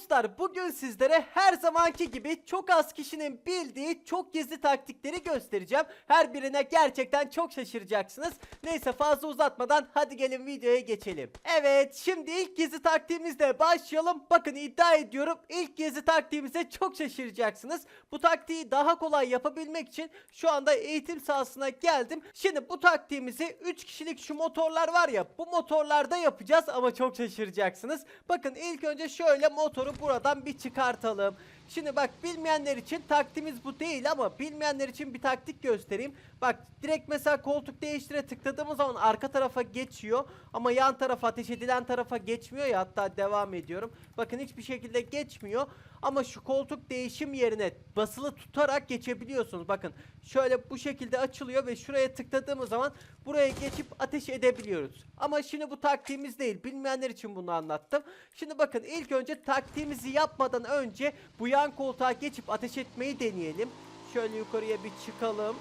dostlar bugün sizlere her zamanki gibi çok az kişinin bildiği çok gizli taktikleri göstereceğim. Her birine gerçekten çok şaşıracaksınız. Neyse fazla uzatmadan hadi gelin videoya geçelim. Evet şimdi ilk gizli taktiğimizle başlayalım. Bakın iddia ediyorum ilk gizli taktiğimize çok şaşıracaksınız. Bu taktiği daha kolay yapabilmek için şu anda eğitim sahasına geldim. Şimdi bu taktiğimizi 3 kişilik şu motorlar var ya bu motorlarda yapacağız ama çok şaşıracaksınız. Bakın ilk önce şöyle motoru buradan bir çıkartalım. Şimdi bak bilmeyenler için taktiğimiz bu değil ama bilmeyenler için bir taktik göstereyim. Bak direkt mesela koltuk değiştire tıkladığımız zaman arka tarafa geçiyor ama yan tarafa ateş edilen tarafa geçmiyor ya hatta devam ediyorum. Bakın hiçbir şekilde geçmiyor ama şu koltuk değişim yerine basılı tutarak geçebiliyorsunuz. Bakın şöyle bu şekilde açılıyor ve şuraya tıkladığımız zaman buraya geçip ateş edebiliyoruz. Ama şimdi bu taktiğimiz değil. Bilmeyenler için bunu anlattım. Şimdi bakın ilk önce taktiğimizi yapmadan önce bu yan koltuğa geçip ateş etmeyi deneyelim. Şöyle yukarıya bir çıkalım.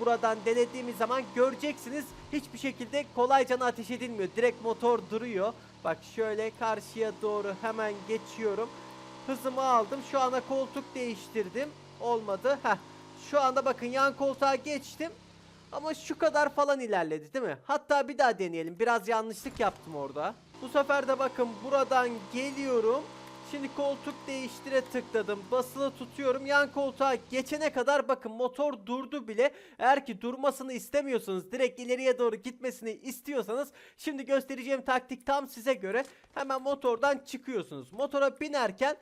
Buradan denediğimiz zaman göreceksiniz hiçbir şekilde kolayca ateş edilmiyor. Direkt motor duruyor. Bak şöyle karşıya doğru hemen geçiyorum. Hızımı aldım. Şu anda koltuk değiştirdim. Olmadı. Heh. Şu anda bakın yan koltuğa geçtim. Ama şu kadar falan ilerledi değil mi? Hatta bir daha deneyelim. Biraz yanlışlık yaptım orada. Bu sefer de bakın buradan geliyorum. Şimdi koltuk değiştire tıkladım. Basılı tutuyorum. Yan koltuğa geçene kadar bakın motor durdu bile. Eğer ki durmasını istemiyorsanız, direkt ileriye doğru gitmesini istiyorsanız şimdi göstereceğim taktik tam size göre. Hemen motordan çıkıyorsunuz. Motora binerken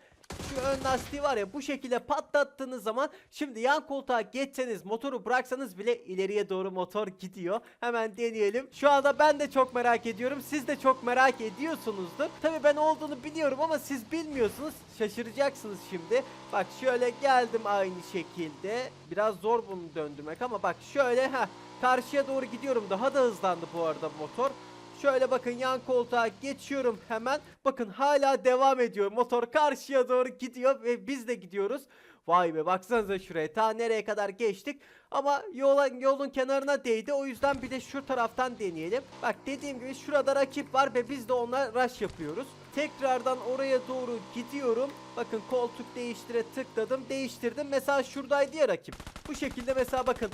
şu ön lastiği var ya bu şekilde patlattığınız zaman şimdi yan koltuğa geçseniz motoru bıraksanız bile ileriye doğru motor gidiyor. Hemen deneyelim. Şu anda ben de çok merak ediyorum. Siz de çok merak ediyorsunuzdur. Tabi ben olduğunu biliyorum ama siz bilmiyorsunuz. Şaşıracaksınız şimdi. Bak şöyle geldim aynı şekilde. Biraz zor bunu döndürmek ama bak şöyle ha karşıya doğru gidiyorum. Daha da hızlandı bu arada motor. Şöyle bakın yan koltuğa geçiyorum hemen. Bakın hala devam ediyor. Motor karşıya doğru gidiyor ve biz de gidiyoruz. Vay be baksanıza şuraya. Ta nereye kadar geçtik. Ama yolun, yolun kenarına değdi. O yüzden bir de şu taraftan deneyelim. Bak dediğim gibi şurada rakip var ve biz de ona rush yapıyoruz. Tekrardan oraya doğru gidiyorum. Bakın koltuk değiştire tıkladım. Değiştirdim. Mesela şuradaydı ya rakip. Bu şekilde mesela bakın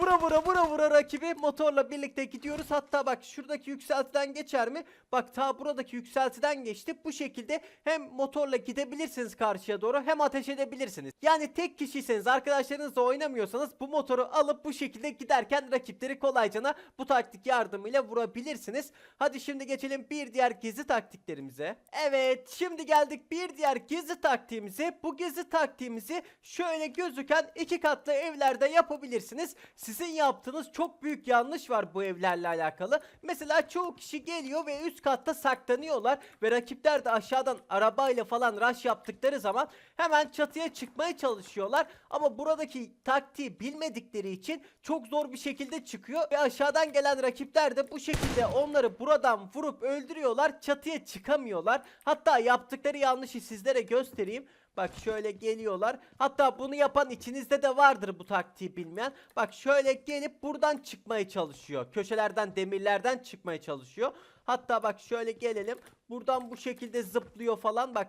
Vura vura vura vura rakibi motorla birlikte gidiyoruz. Hatta bak şuradaki yükseltiden geçer mi? Bak ta buradaki yükseltiden geçti. Bu şekilde hem motorla gidebilirsiniz karşıya doğru hem ateş edebilirsiniz. Yani tek kişiyseniz arkadaşlarınızla oynamıyorsanız bu motoru alıp bu şekilde giderken rakipleri kolaycana bu taktik yardımıyla vurabilirsiniz. Hadi şimdi geçelim bir diğer gizli taktiklerimize. Evet şimdi geldik bir diğer gizli taktiğimize. Bu gizli taktiğimizi şöyle gözüken iki katlı evlerde yapabilirsiniz. Sizin yaptığınız çok büyük yanlış var bu evlerle alakalı. Mesela çoğu kişi geliyor ve üst katta saklanıyorlar ve rakipler de aşağıdan arabayla falan rush yaptıkları zaman hemen çatıya çıkmaya çalışıyorlar. Ama buradaki taktiği bilmedikleri için çok zor bir şekilde çıkıyor ve aşağıdan gelen rakipler de bu şekilde onları buradan vurup öldürüyorlar. Çatıya çıkamıyorlar. Hatta yaptıkları yanlışı sizlere göstereyim. Bak şöyle geliyorlar. Hatta bunu yapan içinizde de vardır bu taktiği bilmeyen. Bak şöyle gelip buradan çıkmaya çalışıyor. Köşelerden, demirlerden çıkmaya çalışıyor. Hatta bak şöyle gelelim. Buradan bu şekilde zıplıyor falan. Bak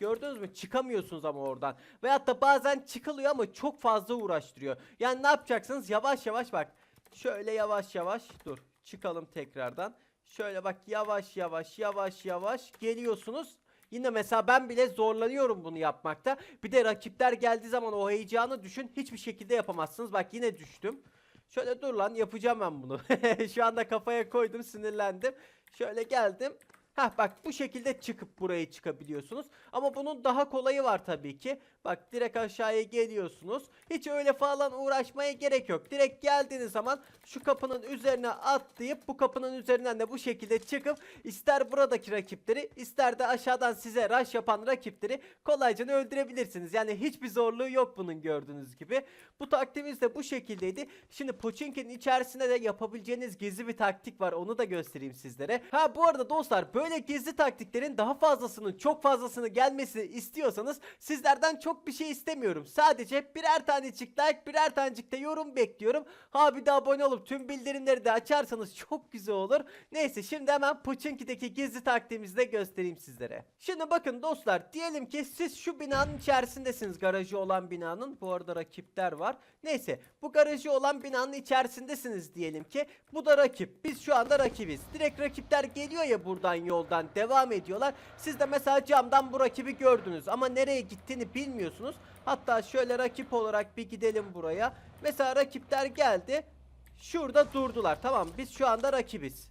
Gördünüz mü? Çıkamıyorsunuz ama oradan. Veyahut da bazen çıkılıyor ama çok fazla uğraştırıyor. Yani ne yapacaksınız? Yavaş yavaş bak. Şöyle yavaş yavaş. Dur. Çıkalım tekrardan. Şöyle bak yavaş yavaş yavaş yavaş geliyorsunuz. Yine mesela ben bile zorlanıyorum bunu yapmakta. Bir de rakipler geldiği zaman o heyecanı düşün. Hiçbir şekilde yapamazsınız. Bak yine düştüm. Şöyle dur lan yapacağım ben bunu. Şu anda kafaya koydum sinirlendim. Şöyle geldim. Heh bak bu şekilde çıkıp buraya çıkabiliyorsunuz. Ama bunun daha kolayı var tabii ki. Bak direkt aşağıya geliyorsunuz. Hiç öyle falan uğraşmaya gerek yok. Direkt geldiğiniz zaman şu kapının üzerine atlayıp bu kapının üzerinden de bu şekilde çıkıp ister buradaki rakipleri ister de aşağıdan size rush yapan rakipleri kolayca öldürebilirsiniz. Yani hiçbir zorluğu yok bunun gördüğünüz gibi. Bu taktiğimiz de bu şekildeydi. Şimdi Pochinki'nin içerisinde de yapabileceğiniz gizli bir taktik var. Onu da göstereyim sizlere. Ha bu arada dostlar böyle gizli taktiklerin daha fazlasının çok fazlasını gelmesini istiyorsanız sizlerden çok bir şey istemiyorum. Sadece birer tanecik like birer tanecik de yorum bekliyorum. Ha bir de abone olup tüm bildirimleri de açarsanız çok güzel olur. Neyse şimdi hemen Pochinki'deki gizli taktiğimizi de göstereyim sizlere. Şimdi bakın dostlar diyelim ki siz şu binanın içerisindesiniz garajı olan binanın. Bu arada rakipler var. Neyse bu garajı olan binanın içerisindesiniz diyelim ki. Bu da rakip. Biz şu anda rakibiz. Direkt rakipler geliyor ya buradan yoldan devam ediyorlar. Siz de mesela camdan bu rakibi gördünüz ama nereye gittiğini bilmiyorsunuz. Hatta şöyle rakip olarak bir gidelim buraya. Mesela rakipler geldi. Şurada durdular. Tamam biz şu anda rakibiz.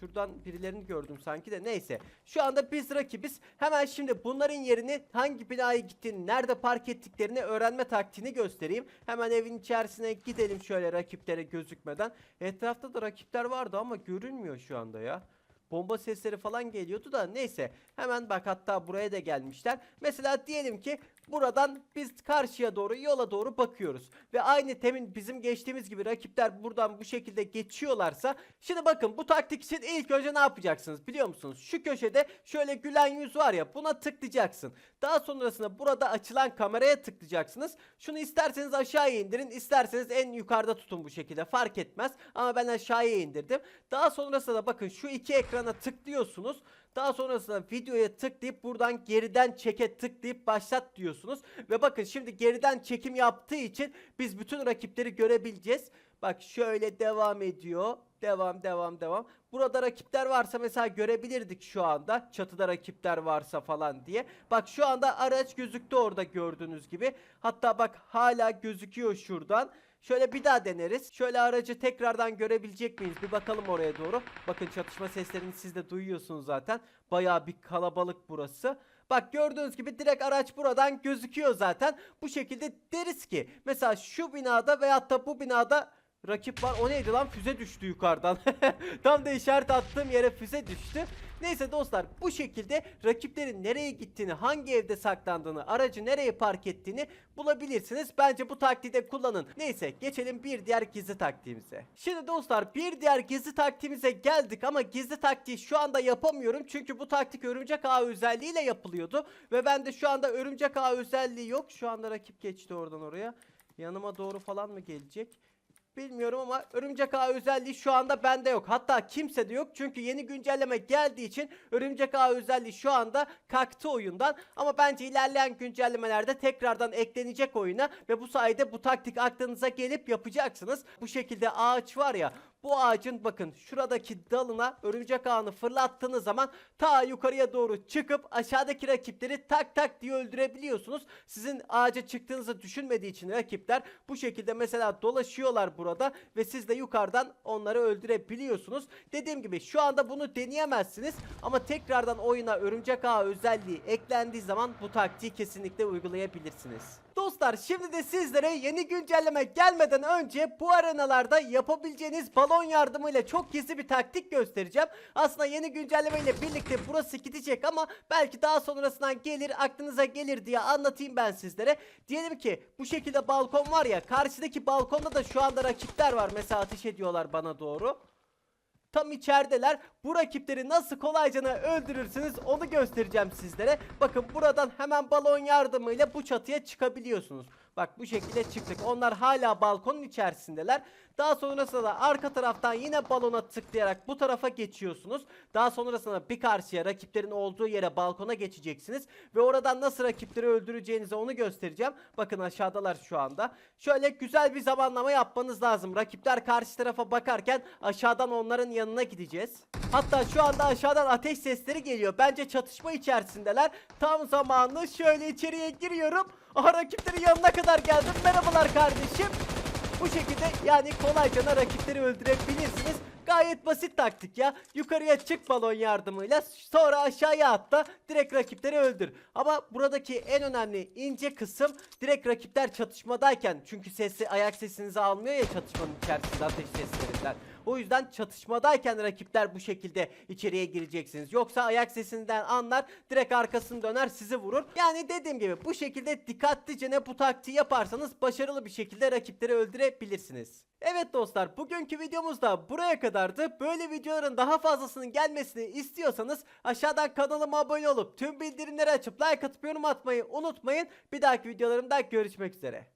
Şuradan birilerini gördüm sanki de neyse. Şu anda biz rakibiz. Hemen şimdi bunların yerini hangi binaya gittiğini, nerede park ettiklerini öğrenme taktiğini göstereyim. Hemen evin içerisine gidelim şöyle rakiplere gözükmeden. Etrafta da rakipler vardı ama görünmüyor şu anda ya. Bomba sesleri falan geliyordu da neyse. Hemen bak hatta buraya da gelmişler. Mesela diyelim ki buradan biz karşıya doğru yola doğru bakıyoruz. Ve aynı temin bizim geçtiğimiz gibi rakipler buradan bu şekilde geçiyorlarsa. Şimdi bakın bu taktik için ilk önce ne yapacaksınız biliyor musunuz? Şu köşede şöyle gülen yüz var ya buna tıklayacaksın. Daha sonrasında burada açılan kameraya tıklayacaksınız. Şunu isterseniz aşağıya indirin isterseniz en yukarıda tutun bu şekilde fark etmez. Ama ben aşağıya indirdim. Daha sonrasında da bakın şu iki ekrana tıklıyorsunuz. Daha sonrasında videoya tıklayıp buradan geriden çeke tıklayıp başlat diyorsunuz. Ve bakın şimdi geriden çekim yaptığı için biz bütün rakipleri görebileceğiz. Bak şöyle devam ediyor. Devam devam devam. Burada rakipler varsa mesela görebilirdik şu anda. Çatıda rakipler varsa falan diye. Bak şu anda araç gözüktü orada gördüğünüz gibi. Hatta bak hala gözüküyor şuradan. Şöyle bir daha deneriz. Şöyle aracı tekrardan görebilecek miyiz? Bir bakalım oraya doğru. Bakın çatışma seslerini siz de duyuyorsunuz zaten. Bayağı bir kalabalık burası. Bak gördüğünüz gibi direkt araç buradan gözüküyor zaten. Bu şekilde deriz ki mesela şu binada veyahut da bu binada rakip var. O neydi lan? Füze düştü yukarıdan. Tam da işaret attığım yere füze düştü. Neyse dostlar bu şekilde rakiplerin nereye gittiğini, hangi evde saklandığını, aracı nereye park ettiğini bulabilirsiniz. Bence bu taktiği de kullanın. Neyse geçelim bir diğer gizli taktiğimize. Şimdi dostlar bir diğer gizli taktiğimize geldik ama gizli taktiği şu anda yapamıyorum. Çünkü bu taktik örümcek ağı özelliğiyle yapılıyordu. Ve bende şu anda örümcek ağı özelliği yok. Şu anda rakip geçti oradan oraya. Yanıma doğru falan mı gelecek? Bilmiyorum ama örümcek ağı özelliği şu anda bende yok. Hatta kimse de yok. Çünkü yeni güncelleme geldiği için örümcek ağı özelliği şu anda kalktı oyundan. Ama bence ilerleyen güncellemelerde tekrardan eklenecek oyuna ve bu sayede bu taktik aklınıza gelip yapacaksınız. Bu şekilde ağaç var ya bu ağacın bakın şuradaki dalına örümcek ağını fırlattığınız zaman ta yukarıya doğru çıkıp aşağıdaki rakipleri tak tak diye öldürebiliyorsunuz. Sizin ağaca çıktığınızı düşünmediği için rakipler bu şekilde mesela dolaşıyorlar burada ve siz de yukarıdan onları öldürebiliyorsunuz. Dediğim gibi şu anda bunu deneyemezsiniz ama tekrardan oyuna örümcek ağı özelliği eklendiği zaman bu taktiği kesinlikle uygulayabilirsiniz. Dostlar şimdi de sizlere yeni güncelleme gelmeden önce bu arenalarda yapabileceğiniz balon yardımıyla çok gizli bir taktik göstereceğim. Aslında yeni güncelleme ile birlikte burası gidecek ama belki daha sonrasından gelir aklınıza gelir diye anlatayım ben sizlere. Diyelim ki bu şekilde balkon var ya karşıdaki balkonda da şu anda rakipler var mesela ateş ediyorlar bana doğru. Tam içerideler. Bu rakipleri nasıl kolaycana öldürürsünüz onu göstereceğim sizlere. Bakın buradan hemen balon yardımıyla bu çatıya çıkabiliyorsunuz. Bak bu şekilde çıktık. Onlar hala balkonun içerisindeler. Daha sonrasında da arka taraftan yine balona tıklayarak bu tarafa geçiyorsunuz. Daha sonrasında bir karşıya rakiplerin olduğu yere balkona geçeceksiniz. Ve oradan nasıl rakipleri öldüreceğinizi onu göstereceğim. Bakın aşağıdalar şu anda. Şöyle güzel bir zamanlama yapmanız lazım. Rakipler karşı tarafa bakarken aşağıdan onların yanına gideceğiz. Hatta şu anda aşağıdan ateş sesleri geliyor. Bence çatışma içerisindeler. Tam zamanlı şöyle içeriye giriyorum. Aha rakiplerin yanına kadar geldim. Merhabalar kardeşim. Bu şekilde yani kolayca rakipleri öldürebilirsiniz. Gayet basit taktik ya. Yukarıya çık balon yardımıyla sonra aşağıya atla direkt rakipleri öldür. Ama buradaki en önemli ince kısım direkt rakipler çatışmadayken çünkü sesi ayak sesinizi almıyor ya çatışmanın içerisinde ateş seslerinden. O yüzden çatışmadayken rakipler bu şekilde içeriye gireceksiniz. Yoksa ayak sesinden anlar direkt arkasını döner sizi vurur. Yani dediğim gibi bu şekilde dikkatlice ne bu taktiği yaparsanız başarılı bir şekilde rakipleri öldürebilirsiniz. Evet dostlar bugünkü videomuz da buraya kadardı. Böyle videoların daha fazlasının gelmesini istiyorsanız aşağıdan kanalıma abone olup tüm bildirimleri açıp like atıp yorum atmayı unutmayın. Bir dahaki videolarımda görüşmek üzere.